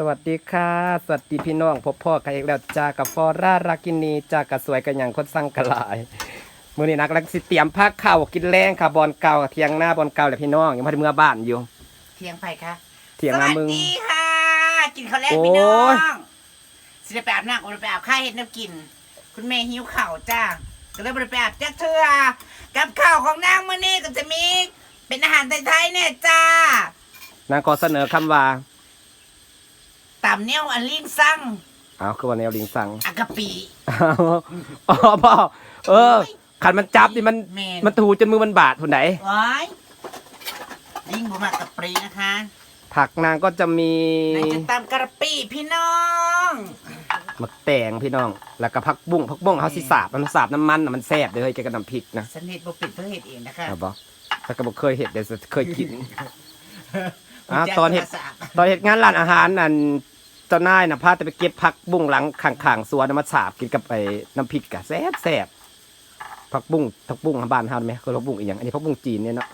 สวัสดีค่ะ สวัสดีพี่น้องพบพ่อกันอีกแล้วจ้ากับฟอร่ารากินีจ้ากับสวยกันอย่างคนสั่งกระหลายมือนี้นักลักสิเตรียมพักข้าวกินแรงค่ะบอลเก่าเทียงหน้าบอลเก่าแหละพี่น้องยังพันเมื่อบ้านอยู่เทียงไผ่คะเถียงนามึงสวัสดีค่ะ กินข้าวแรกโอ้ยพี่น้องสิได้ไปอาบน้ำก็ไปอาบข้าเห็ดน้ำกิน คุณแม่หิวข่าวจ้าก็เลยไปอาบจักเทือกับข้าวของนางมื้อนี้ก็จะมีเป็นอาหารไทยๆเนี่ยจ้านางขอเสนอคำว่า ตำเนี่ยวอันลิงซังเอาคือวันแนวลิงสั่งอากะปิเอาอ๋อพ่อเออขันมันจับนี่มันแม่นมันถูจนมือมันบาดคนไหนว้ายลิงบุมากกะปรีนะคะผักนางก็จะมีนายจะตำกระปิพี่น้องมะแตงพี่น้อง แล้วก็ผักบุ้งผักบุ้งเขาสิสาบมันสาบน้ำมันน่ะมันแซ่บเลยเฮ้ยแกกับน้ำพริกนะสนิทบ่ปิดเพื่อเห็ดเองนะคะเอาบ่ถ้าก็บอกเคยเห็ดเดี๋ยวจะเคยกิน อ่าตอนเห็ดแจ๊คโทรศัพท์ตอนเหตุงานร้านอาหารนั่น เจ้านายนะพาแต่ไปเก็บผักบุ้งหลังข้างๆสวนน่ะมาสาบกินกับไอ้น้ำพริกกะแซ่บแซ่บผักบุ้งผักบุ้งบ้านเฮาไหมคือผักบุ้งอีกอย่างอันนี้ผักบุ้งจีนเนี่ยเนาะ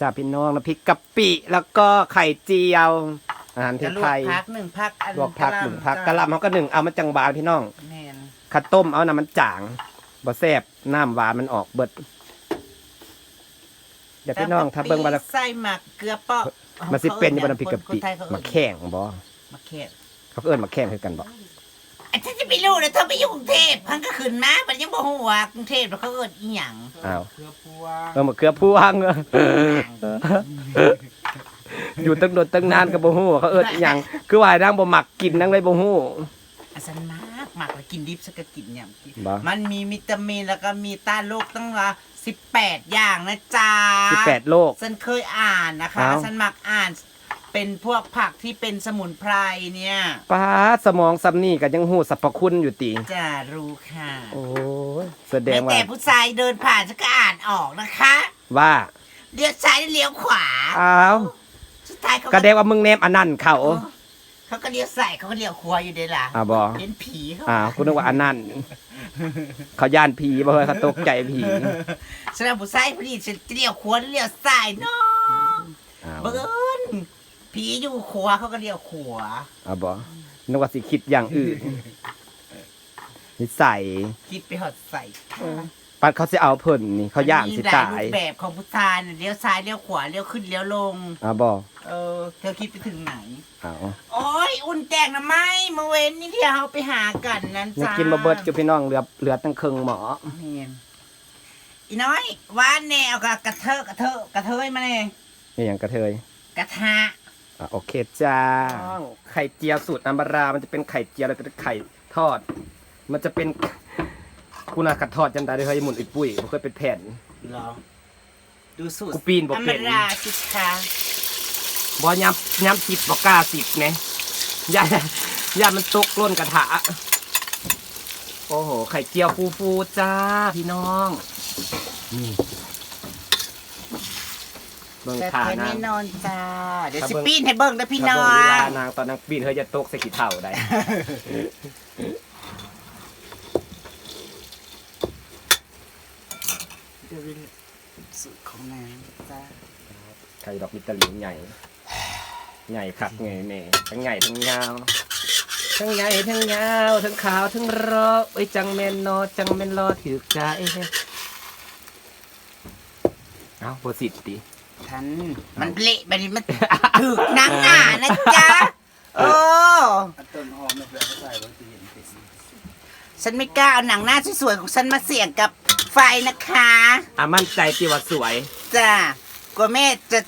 จ้าพี่น้องน้ำพริกกะปิแล้วก็ไข่เจียวอาหารจะไทลวกยพักหนึ่งพักอันลวกผักะหหนึ่งล่ำผักจ้กะหล่ำเขาก็หนึ่งเอามันจังบางพี่น้องแม่นข้าวต้มเอาน้ำมันจางบ่แซ่บน้ำหวานมันออกเบิดเดี๋ยวพี่น้องถ้าเบิ่งว่าใส่หมักเกลือเปาะมันสิเป็นอยู่บ่น้ำพริกกะคปินไทยเขามาเอิ้นแข่งบ่มาแค่เขาเอิ้นมาแข่งคือกันบ่ไอ้ฉันจะไปรู้เลยเธอไปอยู่กรุงเทพพังก็ขึ้นมามันยังบ่ฮู้ว่ากรุงเทพแล้วเขาเอิ้นอีหยังอ้าวเกลือพัวเออมาเกลือพวงเอออยู่ตั้งโดนตั้งนานก็บ่ฮู้ว่าเขาเอิ้นอีหยังคือว่าให้นางบ่มักกินนางเลยบ่ฮู้อาสันมากมากเลยกินดิบสักก็กินหยังกินบ่มันมีวิตามินแล้วก็มีต้านโรคตั้ง ละ18อย่างนะจ๊ะ18โลก ฉันเคยอ่านนะคะเอ้าฉันมักอ่านเป็นพวกผักที่เป็นสมุนไพรเนี่ยป้าดสมองซำนี่ก็ยังฮู้สรรพคุณอยู่ติ จะรู้ค่ะโอ้ยแสดแม้งว่าแต่ผู้ชายเดินผ่านฉันก็อ่านออกนะคะว่าเลี้ยวซ้ายเลี้ยวขวาอ้าวสุดท้ายเขาก็แดงว่ามึงแนมอันนั้นเขา เออ เขาก็เลี้ยวซ้ายเขาก็เลี้ยวขวาอยู่เด้ล่ะอ่าบ่เห็นผีเขาอ้าวคุณนึกว่าอันนั้นเขาย่านผีบ่เฮ้ยเขาตกใจผีสำหรับผู้ชายพอดีฉันจะเลี้ยวขวาหรือเลี้ยวซ้ายเนาะอ้าวบังเอิญผีอยู่ขวาเขาก็เลี้ยวขวาอ้าวบ่นึกว่าสิคิดอย่างอื่นนิสัยคิดไปหอดใส่ ปัดเขาสิเอาเพิ่นนี่เขาย่านสิมีหลตายรูปแบบของผู้ชายน่ะเลี้ยวซ้ายเลี้ยวขวาเลี้ยวขึ้นเลี้ยวลงอ้าวบ่เออ เธอคิดไปถึงไหนอ้าวโอ้ยอุ่นแจงนะไหมเมื่อเว้นนี่ที่เราไปหากันนั้นยังจ้ากินบ่เบิดอยู่พี่น้องเหลือเหลือตั้งครึ่งหมอเนียนอีน้อยว่านแนวกับกระเทอะกระเทอะกระเทยมาเลยนี่อย่างกระเทย กระทะ อะโอเคจ้า ไข่เจียวสูตรอัมบารา มันจะเป็นไข่เจียวแล้วเป็นไข่ทอด มันจะเป็น คุณอากัดทอดจันได้เลยเฮ้ยหมุนอุยปุ้ยมันเคยเป็นแผ่น เหรอดูสูตรกูปีนบ่อเป็นมราสิคะบอย้ำย้ำสิบบอกกล้าสิบไงย่าย่ามันตกล้นกระทะโอ้โห ไข่เจียวฟูฟูๆจ้าพี่น้องนี่เบิ่งแต่ขาเธอนาแน่ง นอนจ้า เดี๋ยวถ้าสิเบิ่ง ปีนให้เบิ่งนะพี่น้อถ้าเบิ่งเวงลานางตอนนางปีนเฮ้ยจะตกใส่ขี้เถ่าได้ เดี๋ยวสูตรของนางจ้าไข่ดอกมิตรลินใหญ่ ใหญ่คักไงแม่ทั้งใหญ่ทั้งยาว ทั้งใหญ่ทั้งยาว ทั้งขาวทั้งรอเอ้ยจังแม่นนอจังแม่นรอถือใจเอ้าโพสิตดิทันมันเละแบบนี้มันถึกหนังหนานะจ๊ะโอ้อันต้นหอมเนี่ยแบบใส่บางทีเห็นติดฉันไม่กล้าเอาหนังหน้าสวยๆของฉันมาเสี่ยงกับ ไฟนะคะอะมั่นใจที่ว่าสวย จ้ากลัวแม่จะ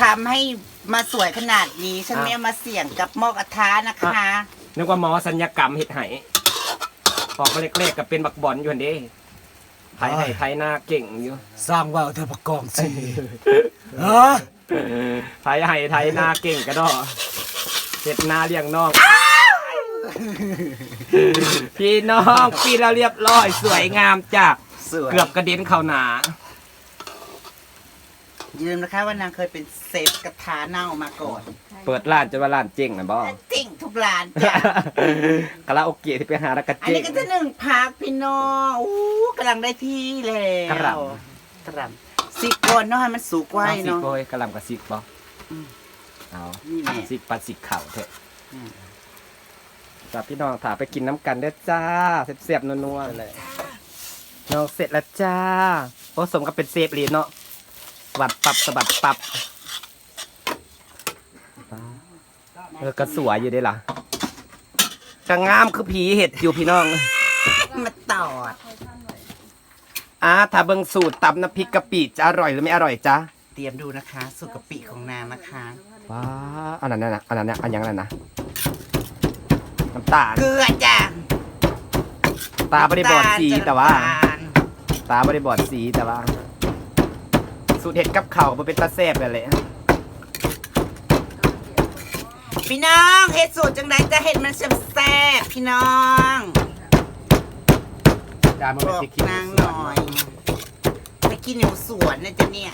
ทำให้มาสวยขนาดนี้ ฉันอะ ไม่เอามาเสี่ยงกับหมอกระทะนะคะ นึกว่าหมอสัญญกรรมเฮ็ดให้พอกมาเล็กๆก็เป็นบักบอลอยู่หั่นเด้ไทยให้ไทยหน้าเก่งอยู่สร้างว่าวเธอประกองสิฮะไทยให้ไทยหน้าเก่งกระดอเฮ็ดหน้าเลี้ยงน้อง พี่น้องปีแล้วเรียบร้อย สวยงามจ้ะสวยเกือบกระเด็นเข้าหนายืมนะคะว่านางเคยเป็นเซฟกระทะเน่ามาก่อนเปิดร้านจะว่าร้านเจ๊งนะบ่จริงทุกร้านจ้ะ คาราโอเกะที่ไปหาแล้วก็อันเจ๊นี้ง ก็จะหนึ่งพักพี่น้องอู้กำลังได้ที่แล้วกระหล่ กระหล่ำสิก่อนเนาะให้มันสุกไว้เอาสิเนาะโกยกระหลำกับสิบบ่เอานี่แหละ สิปัดสิเข่าเถอะ จ้าพี่น้องถาไปกินน้ำกันเด้อจ้าเสียบๆนัวๆเลยน้องเสร็จแล้วจ้าผสมกับเป็นเซฟลีเนาะสะบัดปับสะบัดปับเออก็สวยอยู่เด้ล่ะจะงามคือผีเห็ดอยู่พี่น้อง มาตอดอ่าถ้าเบิ่งสูตรตำน้ำพริกกะปิจะอร่อยหรือไม่อร่อยจ้าเตรียมดูนะคะ สูตรกะปิของนางนะคะว้าอันนั้นนะอันนั้นนะอันยังนั้นนะน้ำตาล เกลือจ้ะตาไม่ได้บอดสีแต่ว่าน้ำตลตาไม่ได้บอดสีแต่ว่า สูตรเห็ดกับเข่าวมันเป็นตาแซ่บเลยแหละพี่น้องเฮ็ดสูตรจังไดจะเห็ดมันแซ่บๆพี่น้องจานมันบเป็นอกสีเขียวนางหน่อยไปกินหนูสวนนะจ๊ะเนี่ย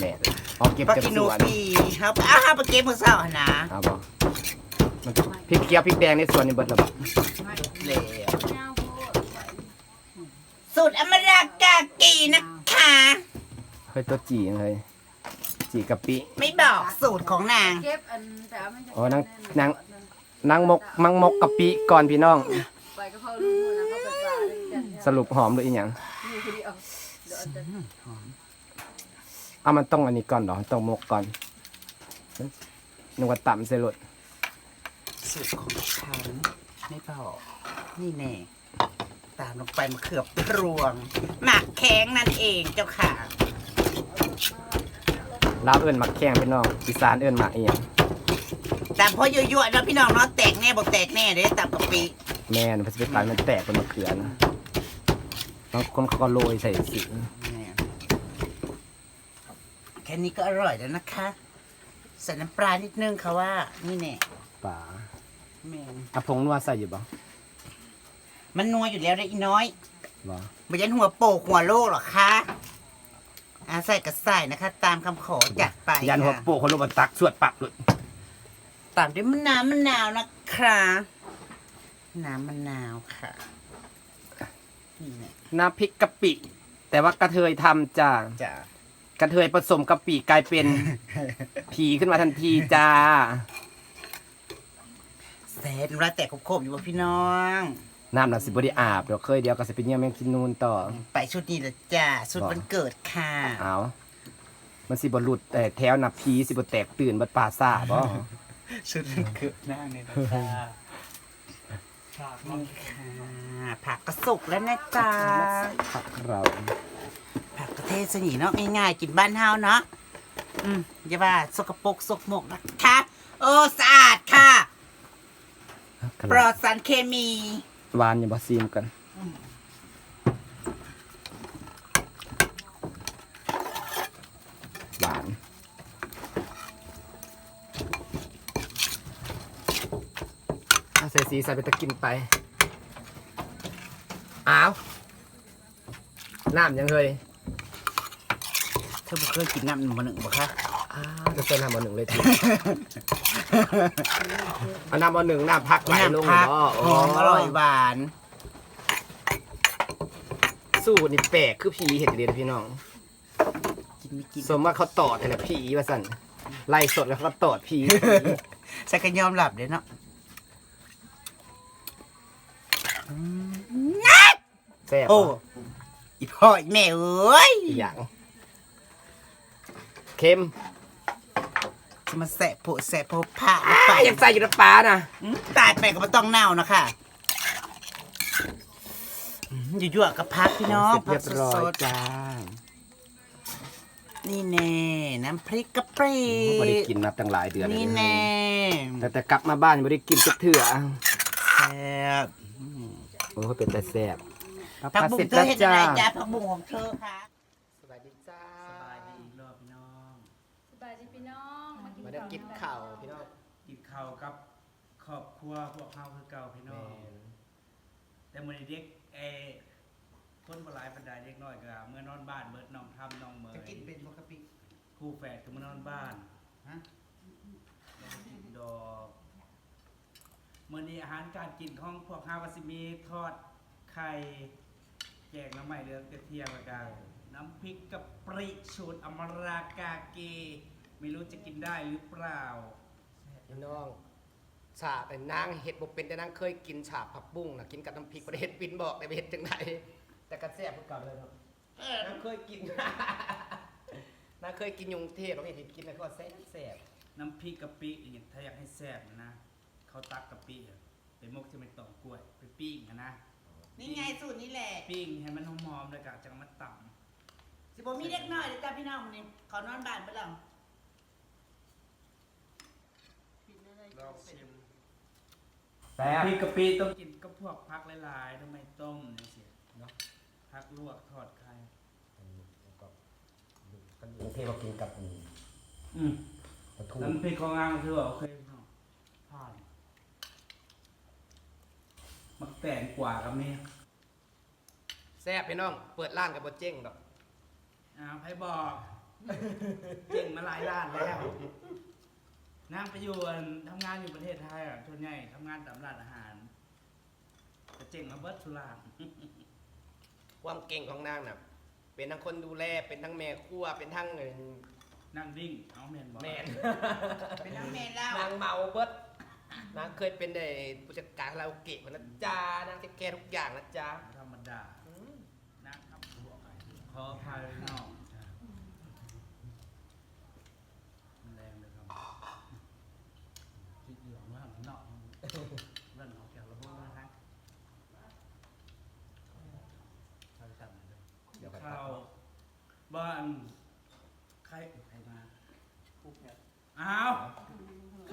แม่เอาเก็บก็จากกินหสนูวนปีครับอ้าวไปเก็บมือเศร้าหนะเอาบ่มัน พริกเขียวพริกแดงในสวนนี่เบิดแล้วบ่เลยสูตรอมรากากีนะคะ เฮ้ยตัวจีเลยจีกะปิไม่บอกสูตรของนาง เก็บอันแต่ว่ามันจะอ๋อนางนางนางมกมังมกกะปิก่อนพี่น้อง ไปก็เขารู้นะเขาเป็นปลาเลยกันสรุปหอมหรืออีหยังนี่คือเดียวเดี๋ยวจะเอามันต้องอันนี้ก่อนเหรอต้องมกก่อนนึกว่าต่ำใส่รถ สูตรของฉันไม่บอกนี่แน่ตามลงไปมะเขือบรวง หมักแข้งนั่นเองเจ้าค่ะลาวเอิ้นมักแข้งพี่น้องอีสานเอิ้นมักอีหยังตามพ่อยั่วๆแล้วพี่น้องเนาะแตกแน่บอกแตกแน่เด้ตามกะปิแม่นเพิ่นสิไปขายมันแตกเป็นมะเขือนะบางคนเขาก็โรยใส่สีเนี่ยแค่นี้ก็อร่อยแล้วนะคะ ใส่น้ำปลานิดนึงค่ะว่า นี่แน่ป่า แม่นอะผงนัวใส่อยู่บ่มันนัวอยู่แล้วได้อีน้อยบ่ไม่ยันหัวโปกหัวโลกหรอกคะอาใส่กระใส่นะคะ ตามคำขอจัดไปยันหัวค่ะโปกคนลงมาตักสวดปักเลยตามด้วยมะนาวมะนาวนะคะน้ำมะนาวค่ะนี่แหละน้ำพริกกะปิ แต่ว่ากระเทยทำจ้าจ้ะ กระเทยผสมกะปิกลายเป็น ผีขึ้นมาทันทีจ้า เสร็จแล้วแต่ครบๆอยู่ว่าพี่น้อง น้ำน่ะสิบ่ได้อาบเดี๋ยวเคยเดียวก็สิเป็นเยี่ยมแมงกินนูนต่อ ไปชุดนี้ละจ้าชุดวันเกิดค่ะเอามันสิบ่หลุดแต่แถวน่ะผีสิบ่แตกตื่นบัดป่าซ่าบ่ชุดวันเกิดนั่งเนี่ยนะจ้านี่ค่ะผักกระสุกแล้วนะจ๊ะผักเราผักกระเทศสนีเนาะง่ายๆกินบ้านเฮาเนาะอืมอย่าว่าสกปรกสกมกนะคะโอ้สะอาดค่ะ ปลอดสารเคมีหวานอย่าบ่ซีมกันหวานเอาใส่สีใส่ไปตะกินไป อ้าว น้ำยังเคยเธอบ่เคยกินน้ำหนึ่งมาหนึ่งบ่คะอ้าวจะเติมน้ำมาหนึ่งเลยทีเอาน้ำมาหนึ่งน้ำพักไหลลงน้ำพักบ่หอมอร่อยหวาน สูตรนี่แปลกคือผีเห็ดเดียวพี่น้องกินไม่กินสมว่าเขาตอดแต่ละผีว่าสั่นไล่สดแล้วเขาก็ตอดผีใส่กันยอมหลับเด้เนาะแซ่บโอ้อีพ่ออีแม่เอ้ยอีกอย่างเค็มจะ มาแสะโผแสะโผผ้าไปยังใส่อยู่ในปลานะอืมตายไปก็ไม่ต้องเน่านะคะอืมอยู่ๆกับพักพี่น้องเสร็จพัเรีกยบร้อสยดจ้าๆนี่แน่น้ำพริกกะปรีไม่ได้กินมาตั้งหลายเดือนนี่แน่แต่แต่กลับมาบ้านไม่ได้กินสักเถื่อแซ่บโอ้เป็นแต่แซ่บผักบุ้งเธอเห็นอะไรจ้าผักบุ้งของเธอค่ะสวัสดีจ้า สบายดีอีกรอบพี่น้อง สบายดีพี่น้องมากินมาได้กินข้าวพี่น้องกินข้าวกับครอบครัวพวกเฮาคือเก่าพี่น้องแต่มื้อนี้เด็กเออคนบ่หลายปานใดเด็กน้อยก็เมื่อนอนบ้านเบิดน้องทำน้องเมยจะกินเป็นปกติคู่แฝดก็มานอนบ้านฮะแล้วก็กินดอกมื้อนี้อาหารการกินของพวกเฮาก็สิมีทอดไข่แกงหน้ำใหม่เดืองกระเทียมแล้วก็น้ำพริกกะปริสูตรอมรากาเก ไม่รู้จะกินได้หรือเปล่า พี่น้องฉาบแต่นางเห็ดบ่เป็นแต่นางเคยกินฉาบผักบุ้งนะกินกับน้ำพริกประเทศปินบอกแต่ไปเห็ดจังไหนแต่กระแซ่บคือเก่าเลยเนาะเออนางเคยกิน นางเคยกินอยกรุงเทพเราเห็นกินแล้วก็แซ่บแซ่บน้ำพริกกะปิอย่างถ้าอยากให้แซ่บนะเขาตักกะปิอะไปมกที่ไม่ต้องกล้วย ไปปิ้งอะนะนี่ไงสูตรนี้แหละปิ้งให้มันหอมๆแล้วก็จะเอามาตสิบ่มีเล็กน้อยเลยจ้าพี่น้องมื้อนี้ขอนอนบ้านไปแล้ว กินอะไรำ ลองชิมแซ่บพริกกะปิต้องกินกับพวกผักหลายๆทำไมต้มเนี่ยสิเนาะผักลวกทอดไข่แล้วก็กันกรุงเทพเรากินกับอืมปลาทูน้ำพริกของงานคือว่าโอเคพี่น้องผ่านมักแต่งกว่ากับนี่แซ่บพี่น้อง เปิดร้านกับบ่เจ๊งดอกอ้าวให้บอก เก่งมาหลายด้านแล้ว นางไปอยู่อันทำงานอยู่ประเทศไทยอะส่วนใหญ่ทำงานตามร้านอาหารจะเจ๋งมาเบิร์ดสุรานความเก่งของนางน่ะ เป็นทั้งคนดูแล เป็นทั้งแม่ครัว เป็นทั้งเงินนั่งดิ้งเอาแมนบอกแมนเป็นน้ำแม่แล้วนางเมาเบิดนางเคยเป็นได้ผู้จัดการคาราโอเกะมานะจ๊ะนางเทคแคร์ทุกอย่างนะจ๊ะธรรมดานั่งทำหัวไก่ขอพายนอกมันแรงเลยครับคิดเหลืองว่ามันนอกเล่นออกจากระบบนะครับใช่สั่งเลย เดี๋ยวไป ข้าวบ้าน ใครใครมาอ้าวโถ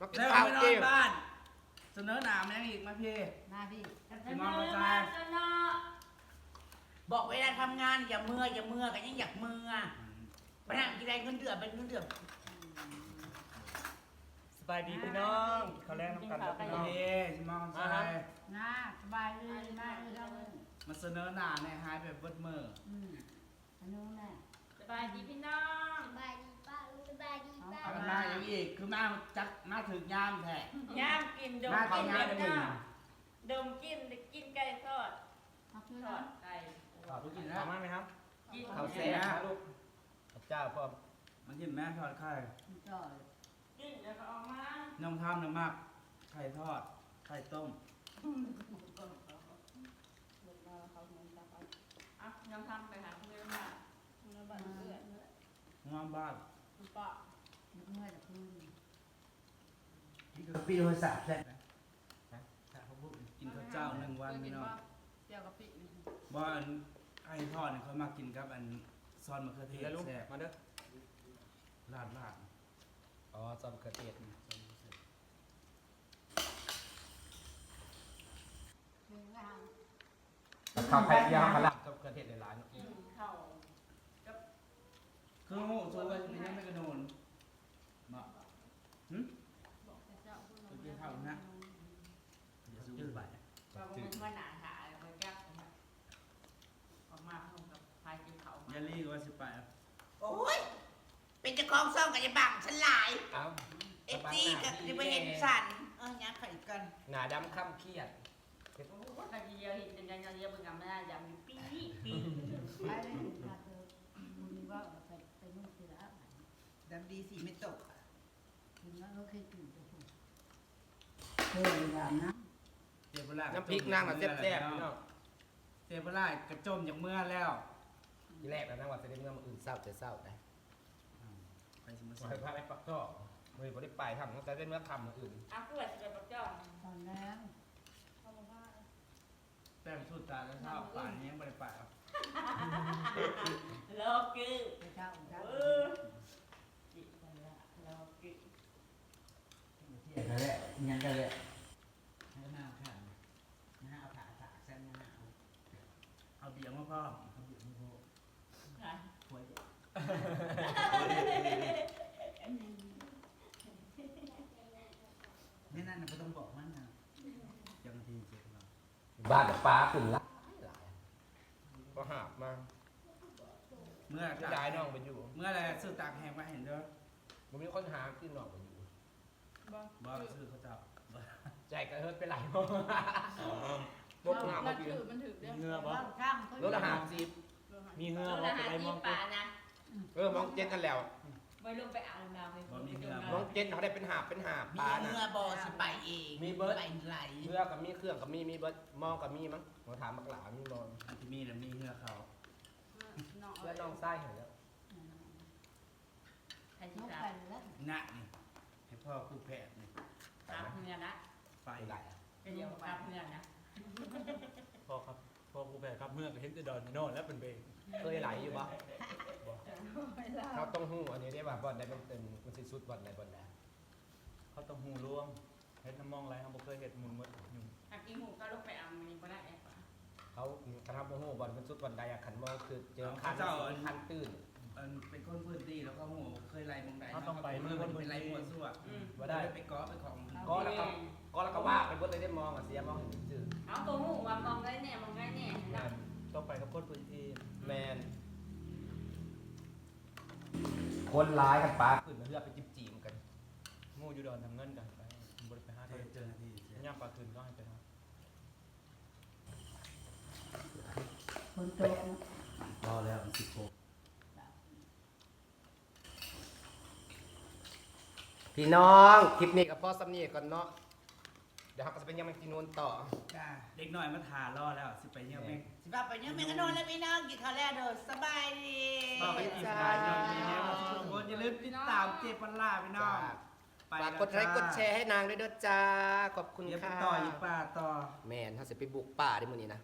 มากินแล้วข้าวไปนอเกนมบ้าน เสนอหนามแม่งอีกมาพี่ มาพี่พี่มองมาใส่บอกเวลาทำงานอย่าเมื่ออย่าเมื่อกันยังอยากเมื่อไปนั่งกินอะไรเงินเดือนเป็นเงินเดือนสบายดีพี่น้องเขาแรงน้ำกันพี่น้อง พี่พี่มองมาใส่น่าสบายเลยมากเลยเรา มาเสนอหนาในหายไปเบิดมืออืมอันนู้นน่ะ สบายดีพี่น้องสบายดีป้าลุงสบายดีป้าเอามาอย่างอีกคือมาจักมาถึงยามแท้ ย่างกินดมมากิเข้านงานเด็ได้กมึงเนาะดมกินได้กินไก่ทอดเอาคือทอเราดไก่ขอบคุณนะ มาไหมครับกินข้าวแซ่บ นะลูกข้าวเจ้าพ่อมันกินแม่ทอดไข่จ่อยกินแล้วก็เออกมาน้องทำน้ำมากไข่ทอดไข่ต้ม อะยังทำไปหาเพื่อนมาเพื่อนบ้านเพื่อนงอมบ้านคุณป้าเมื่อยแต่คืนกินกะปิโทรศัพท์แซ่บไหมกินข้าวเจ้าหนึ่งวันพี่น้องเจียวกะปินี่บ่อันไข่ทอดเนี่ยเขามากินกับอันซอนมะเขือเทศแล้วลูกแซ่บมาเด้อลาดลาดอ๋อซอสมะเขือเทศคือว่าข้าวไข่ยาวขลับซอสมะ เขือเทศในร้านเนาะกินข้าวกับคือโง่สูงกันยังไม่กระโดนมาหึ บอกแต่เจ้าพูดไปกินข้าวนะ เดี๋ยวซื้อไปว่าบ่มันว่าหนาหาแล้วก็จักนะออกมาพร้อมกับพายกินข้าวมายันลี่ก็ว่าสิไปโอ้ย เป็นเจ้าของซ่องกับจะบังฉันหลายเอ้าเอฟซีกับจะไปเห็นสัน เออยักไข่กัน หนาดำข้ามเครียด ว่ากันเดียวเห็นเป็นยังเดียวเป็นกันไม่ได้อย่างมีปีปีไปเลยมาเจอมึงว่าไปไปนู่นคือแล้วดำดีสีไม่ตกกินแล้วก็เคยกินตัวผมเคยแบบนะเจ็บเวลาน้ำพริกนางน่ะแซ่บๆพี่น้องเจ็บเวลากระจมจากเมื่อแล้วทีแรกนะนางว่าจะได้เมื่อมาอื่นเศร้าจะเศร้าได้ไปสมมาสารพาไปปักท่อมือบ่ได้ไปทำตั้งแต่ได้เมื่อคำมาอื่นอะเพื่อนจะไปกับเจ้าตอนแรกเขาบอกว่า แต้มสุดตาแล้วชอบป่านนี้ยังไม่ได้ไปครับโลกือพระเจ้าเจ้าเออจิตละโลกือนั่นแหละยังกันเลยให้หน้าข้างนะฮะเอาผ่าผ่าเส้นนะฮะเอาเอาเบียร์มาพ่อเอาอยู่ที่โบค่ะถ้วยเดียวนี่นั่นน่ะไม่ต้องบอกมันนะยังทีเจ็บเรา บ้านกับปลาขึ้นหลายหลายก็หาบมาเมื่อที่ย้ายน้องไปอยู่เมื่อไรซื้อตากแห้งมาเห็นเด้อมันมีคนหาที่น้องไปอยู่บ่ซื้อเขาเจ้าบ่ใจกระเฮิดไปหลายห้องบกหามัมานกินถือมันถือเรื่องเงือบ่ข้างเขารถละหาบซีบมีเงือเออบ่ละไปหาไล่มที่องป่านะ เออมองเจ็ดกันแล้ว ไม่ลงไปอ่านน้ำเลยมองเจ็ดเขาได้เป็นหาบเป็นหาบมีปลาเรือน่ะบอสิไปเองมีเบิร์ด ไปไหลเรือกับมีเครื่องกับมีมีเบิร์ดมองกับมีมั้งหมอถามมักหลามีมองอันที่มีน่ะมีเหือเขาน้องเพื่อนน้องไส้เห็นแล้วใครที่นกตาไปแล้วหนักนี่ให้พ่อคู่แพทย์นี่ตาเพื่อนนะไฟไปไหลเป็นเดียวกับตาเพื่อนนะพ่อครับ พ่อกูแบกครับเมื่อก็เห็นแต่ดอนนี่โนอนแล้วเป็นเบงเคยไหลอยู่ปะเขาต้องหู้อันนี้ได้ว่าบอลได้เป็นเป็นมันสิสุดบอลได้บอลได้เขาต้องหูร่วงเห็ดน้ำมองไรเขาบ่เคยเห็ดหมุนหมดอยู่อากิหูก็ลงไปอ่านมันก็ได้แอบเขาคณะโมโหบอลเป็นสุดบอลใดอะขันมองคือเจอคันคันตื้นเออเป็นคนพื้นที่แล้วก็โหเคยไล่มองใดเขาต้องไปมืเมื่ออมัวันนเป็นไล่มัวซั่วว่าได้ไปก้อไปของก็แล้วก็ก็แล้วก็ว่าไปเบดเลยได้มองอะเสียมองจืด เอาตัวหูว่ามองได้เนี่ยมองได้เนี่ยแมนต้องไปกับคนพื้นที่แมนคนร้ายกันปาขึ้นมาเรือไปจิบจีมกันหมู่อยู่ดอนทำเงินกันไปบริไปหาเจเด็อเจอหน้าที่เสียย่างปลาคืนก็ให้ไปหาคนโตนะรอแล้วสิบหกพี่น้อง คลิปนี้กับพ่อสำเนียก่อนเนาะ เดี๋ยวเราก็จะเป็นยังไงกินนูนต่อ จ้าเด็กหน่อยมาถ่ารอแล้วสิไปเยี่ยมแม่งสิบ้าไปเนี่ยแม่งก็นอนแล้วพี่น้องกินข้าวแล้วเด้อสบายดีต่อไปอีกหลายน้องพี่น้องทุกคนอย่าลืมติดตามเจ็บปันล่าพี่น้องฝากกดไลค์กดแชร์ให้นางด้วยเด้อจ้า ขอบคุณเดี๋ยวไปค่ะต่ออีกป่าต่อ แมนถ้าจะไปบุกป่าได้มื้อนี้นะ